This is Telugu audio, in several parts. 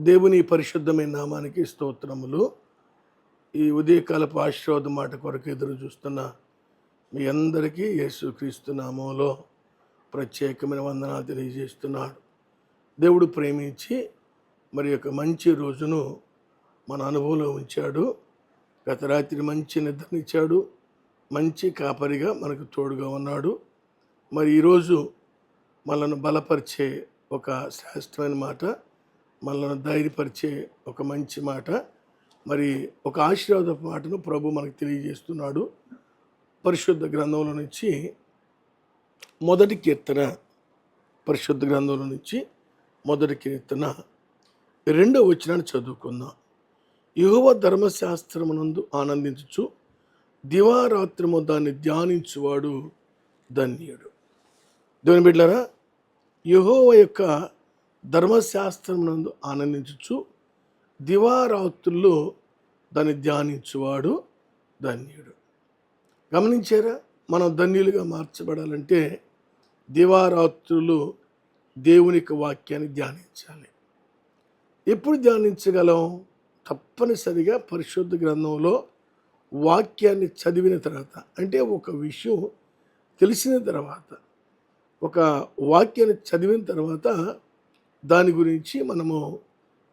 దేవుని పరిశుద్ధమైన నామానికి స్తోత్రములు. ఈ ఉదయకాలపు ఆశీర్వాద మాట కొరకు ఎదురు చూస్తున్న మీ అందరికీ యేసుక్రీస్తు నామంలో ప్రత్యేకమైన వందనాలు తెలియజేస్తున్నాడు. దేవుడు ప్రేమించి మరి యొక్క మంచి రోజును మన అనుభవంలో ఉంచాడు. గత రాత్రి మంచి నిద్రనిచ్చాడు. మంచి కాపరిగా మనకు తోడుగా ఉన్నాడు. మరి ఈరోజు మనల్ని బలపరిచే ఒక శ్రేష్టమైన మాట మనల్ని ధైర్యపరిచే ఒక మంచి మాట. మరి ఒక ఆశీర్వాద మాటను ప్రభు మనకు తెలియజేస్తున్నాడు. పరిశుద్ధ గ్రంథంలో నుంచి మొదటి కీర్తన పరిశుద్ధ గ్రంథంలో నుంచి మొదటి కీర్తన రెండో వచనాన్ని చదువుకుందాం. యువ ధర్మశాస్త్రమునందు ఆనందించుచు దివారాత్రము దాన్ని ధ్యానించువాడు ధన్యుడు. దేవుని బిడ్డారా యహోవ యొక్క ధర్మశాస్త్రమునందు ఆనందించుచు దివారాత్రుల్లో దాన్ని ధ్యానించువాడు ధన్యుడు. గమనించారా? మనం ధన్యులుగా మార్చబడాలంటే దివారాత్రులు దేవుని యొక్క వాక్యాన్ని ధ్యానించాలి. ఎప్పుడు ధ్యానించగలం? తప్పనిసరిగా పరిశుద్ధ గ్రంథంలో వాక్యాన్ని చదివిన తర్వాత. అంటే ఒక విషయం తెలిసిన తర్వాత. ఒక వాక్యాన్ని చదివిన తర్వాత దాని గురించి మనము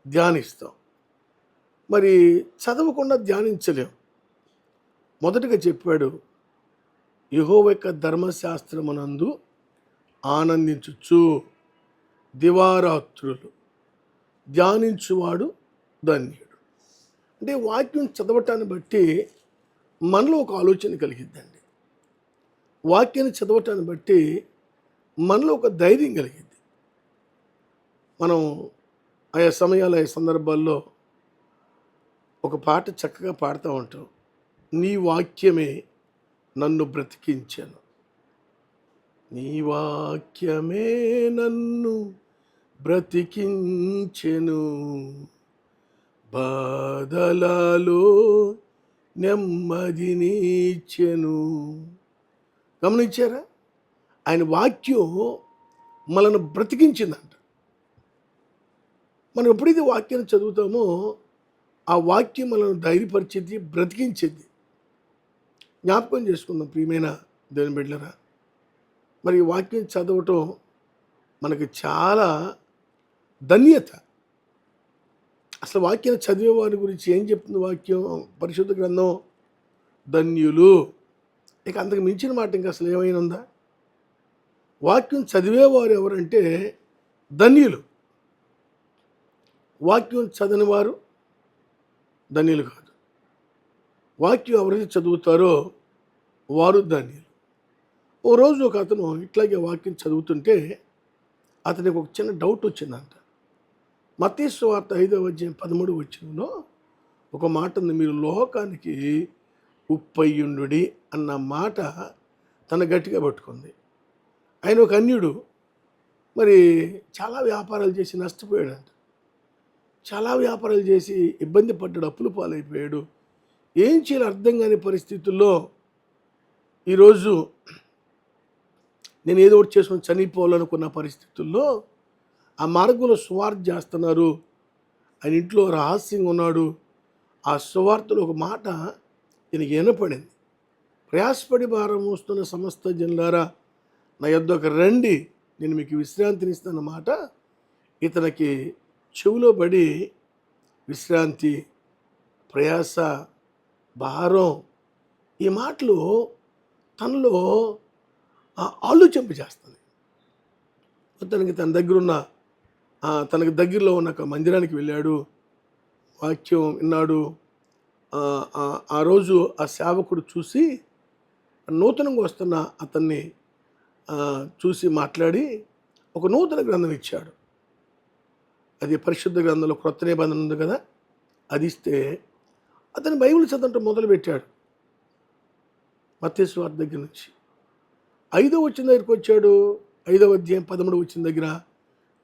ధ్యానిస్తాం. మరి చదవకుండా ధ్యానించలేం. మొదటగా చెప్పాడు యహోవ యొక్క ధర్మశాస్త్రమునందు ఆనందించుచు దివారాత్రులు. ధ్యానించువాడు ధన్యుడు. అంటే వాక్యం చదవటాన్ని బట్టి మనలో ఒక ఆలోచన కలిగిద్దండి. వాక్యాన్ని చదవటాన్ని బట్టి మనలో ఒక ధైర్యం కలిగిద్ది. మనం ఆయా సమయాలు ఆయా సందర్భాల్లో ఒక పాట చక్కగా పాడుతూ ఉంటాం. నీ వాక్యమే నన్ను బ్రతికించాను. నీ వాక్యమే నన్ను బ్రతికించెను. బాధలలో నెమ్మదినిచ్చెను గమనించారా? ఆయన వాక్యం మనను బ్రతికించిందంట. మనం ఎప్పుడైతే వాక్యాన్ని చదువుతామో ఆ వాక్యం మనల్ని ధైర్యపరిచేది బ్రతికించేది. జ్ఞాపకం చేసుకుందాం ప్రియమైన దేవుని బిడ్డలరా. మరి ఈ వాక్యం చదవటం మనకు చాలా ధన్యత. అసలు వాక్యం చదివే వారి గురించి ఏం చెప్తుంది వాక్యం? పరిశుద్ధ గ్రంథం ధన్యులు. ఇక అంతకు మించిన మాట ఇంకా అసలు ఏమైనా ఉందా? వాక్యం చదివేవారు ఎవరంటే ధన్యులు. వాక్యం చదని వారు ధన్యులు కాదు. వాక్యం ఎవరైతే చదువుతారో వారు ధన్యులు. ఓ రోజు ఒక అతను ఇట్లాగే వాక్యం చదువుతుంటే అతనికి ఒక చిన్న డౌట్ వచ్చిందంట. మతీశ్వ వార్త ఐదవ అధ్యాయం పదమూడు వచ్చినలో ఒక మాట ఉంది మీరు లోకానికి ఉప్పయ్యుండు అన్న మాట తన గట్టిగా పట్టుకుంది. ఆయన ఒక అన్యుడు మరి చాలా వ్యాపారాలు చేసి నష్టపోయాడంట. చాలా వ్యాపారాలు చేసి ఇబ్బంది పడ్డాడు అప్పులు పాలైపోయాడు. ఏం చేయాలి అర్థం కాని పరిస్థితుల్లో ఈరోజు నేను ఏదో ఒకటి చేసుకుని చనిపోవాలనుకున్న పరిస్థితుల్లో ఆ మార్గంలో సువార్త చేస్తున్నారు. ఆయన ఇంట్లో రహస్యంగా ఉన్నాడు. ఆ సువార్తలో ఒక మాట ఈయనకి వినపడింది. ప్రయాసపడి భారం మోస్తున్న సమస్త జనులారా నా యొద్దకు రండి నేను మీకు విశ్రాంతినిస్తున్న మాట ఇతనికి చెవిలో పడి విశ్రాంతి ప్రయాస భారం ఈ మాటలు తనలో ఆ ఆలోచింప చేస్తుంది తనకి తన దగ్గరున్న ఉన్న తనకు దగ్గరలో ఉన్న ఒక మందిరానికి వెళ్ళాడు. వాక్యం విన్నాడు. ఆ, రోజు ఆ సేవకుడు చూసి నూతనంగా వస్తున్న అతన్ని చూసి మాట్లాడి ఒక నూతన గ్రంథం ఇచ్చాడు. అది పరిశుద్ధ గ్రంథంలో క్రొత్త నిబంధన ఉంది కదా? అది ఇస్తే అతను బైబిల్ చదవటం మొదలుపెట్టాడు. మత్స్వార్త దగ్గర నుంచి. ఐదో వచ్చిన దగ్గరికి వచ్చాడు. ఐదవ అధ్యాయం పదమూడు వచ్చిన దగ్గర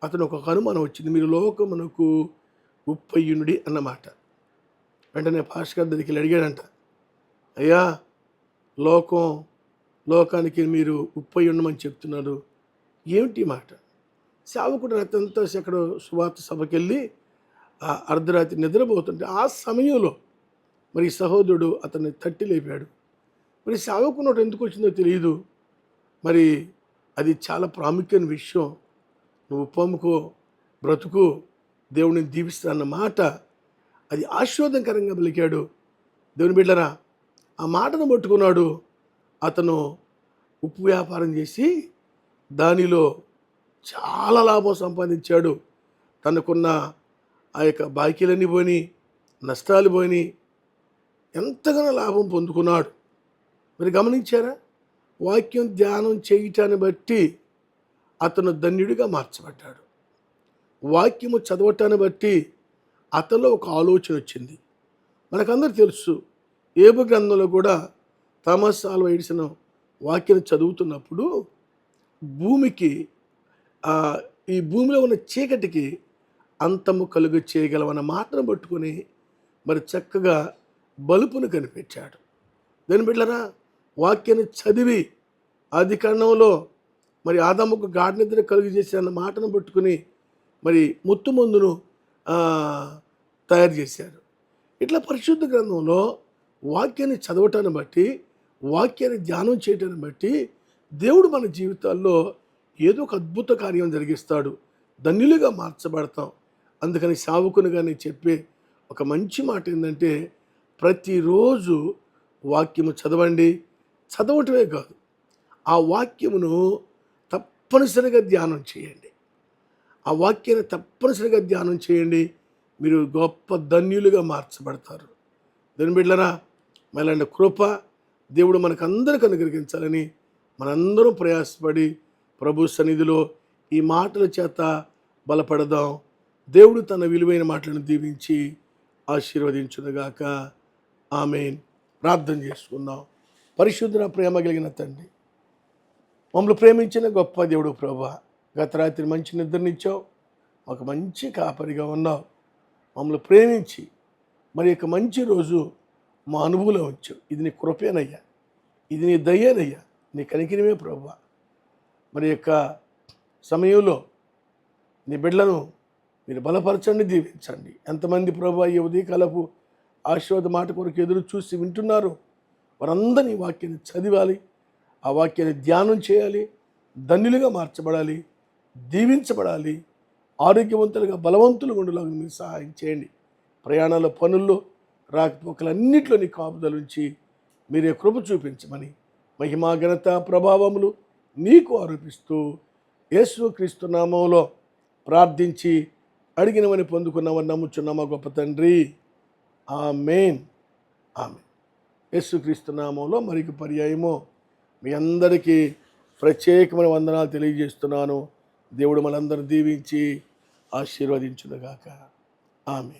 అతను ఒక అనుమానం వచ్చింది. మీరు లోకమునకు ఉప్పయ్యునుడి అన్నమాట. వెంటనే భాస్కర్ దగ్గరికి వెళ్ళి అడిగాడంట. అయ్యా లోకం లోకానికి మీరు ఉప్పై ఉండమని చెప్తున్నారు. ఏమిటి మాట? సేవకుడు అతనితో అక్కడ సువార్త సభకి వెళ్ళి అర్ధరాత్రి నిద్రపోతుంటే ఆ సమయంలో మరి సహోదరుడు అతన్ని తట్టి లేపాడు. మరి సాగుకున్నట్టు ఎందుకు వచ్చిందో తెలియదు. మరి అది చాలా ప్రాముఖ్యమైన విషయం. నువ్వు పొమ్ముకో బ్రతుకు దేవుడిని దీవిస్తాన్న మాట అది ఆశ్వాదకరంగా పలికాడు. దేవుని బిడ్డరా ఆ మాటను పట్టుకున్నాడు. అతను ఉప్పు వ్యాపారం చేసి దానిలో చాలా లాభం సంపాదించాడు. తనకున్న ఆ యొక్క బాకీలన్నీ పోని నష్టాలు పోని ఎంతగానో లాభం పొందుకున్నాడు. మరి గమనించారా? వాక్యం ధ్యానం చేయటాన్ని బట్టి అతను ధన్యుడిగా మార్చబడ్డాడు. వాక్యము చదవటాన్ని బట్టి అతనిలో ఒక ఆలోచన వచ్చింది. మనకందరూ తెలుసు ఏబు గ్రంథంలో కూడా థామస్ ఆల్వా ఎడిసిన వాక్యం చదువుతున్నప్పుడు భూమికి ఈ భూమిలో ఉన్న చీకటికి అంతము కలుగు చేయగలవన్న మాటను పట్టుకొని మరి చక్కగా బలుపును కనిపించాడు. దాని బిడ్డరా వాక్యాన్ని చదివి ఆది మరి ఆదాముకు గాఢనిద్ర కలుగు చేసే అన్న మాటను పట్టుకుని మరి ముత్తు మందును తయారు చేశారు. ఇట్లా పరిశుద్ధ గ్రంథంలో వాక్యాన్ని చదవటాన్ని బట్టి వాక్యాన్ని ధ్యానం చేయటాన్ని బట్టి దేవుడు మన జీవితాల్లో ఏదో ఒక అద్భుత కార్యం జరిగిస్తాడు. ధన్యులుగా మార్చబడతాం. అందుకని సావుకునిగా నేను చెప్పే ఒక మంచి మాట ఏంటంటే ప్రతిరోజు వాక్యము చదవండి. చదవటమే కాదు ఆ వాక్యమును తప్పనిసరిగా ధ్యానం చేయండి. ఆ వాక్యాన్ని తప్పనిసరిగా ధ్యానం చేయండి. మీరు గొప్ప ధన్యులుగా మార్చబడతారు. దాని బిడ్డరా మళ్ళీ కృప దేవుడు మనకందరికీ అనుగ్రహించాలని మనందరం ప్రయాసపడి ప్రభు సన్నిధిలో ఈ మాటల చేత బలపడదాం. దేవుడు తన విలువైన మాటలను దీవించి ఆశీర్వదించునుగాక. ఆమెన్. ప్రార్థన చేసుకుందాం. పరిశుద్ధ ప్రేమ కలిగిన తండ్రి మమ్మల్ని ప్రేమించిన గొప్ప దేవుడు ప్రభా గత రాత్రి మంచి నిద్రనిచ్చావు. ఒక మంచి కాపరిగా ఉన్నావు. మమ్మల్ని ప్రేమించి మరి యొక్క మంచి రోజు మా అనుభవంలో ఉంచావు ఇది నీ కృపేనయ్యా. ఇది నీ దయ్యేనయ్యా నీ కనికినమే ప్రభా. మరి యొక్క సమయంలో నీ బిడ్డలను మీరు బలపరచండి దీవించండి. ఎంతమంది ప్రభా ఈ ఉదయకాలపు ఆశీర్వాద మాట కొరకు ఎదురు చూసి వింటున్నారు వారందరినీ వాక్యాన్ని చదివాలి ఆ వాక్యాన్ని ధ్యానం చేయాలి ధన్యులుగా మార్చబడాలి దీవించబడాలి ఆరోగ్యవంతులుగా బలవంతులు ఉండేలాగా మీరు సహాయం చేయండి. ప్రయాణాల పనుల్లో రాకపోకలన్నింటిలో నీ కాపుదల మీరే కృప చూపించమని మహిమా ఘనత ప్రభావములు నీకు ఆరోపిస్తూ యేసుక్రీస్తు నామంలో ప్రార్థించి అడిగినవని పొందుకున్నామని నమ్ముచున్నామా గొప్ప తండ్రి. ఆ మెయిన్ ఆమె యేసుక్రీస్తు నామంలో మరికి పర్యాయము. మీ అందరికీ ప్రత్యేకమైన వందనాలు తెలియజేస్తున్నాను. దేవుడు మనందరూ దీవించి ఆశీర్వదించునుగాక. ఆమె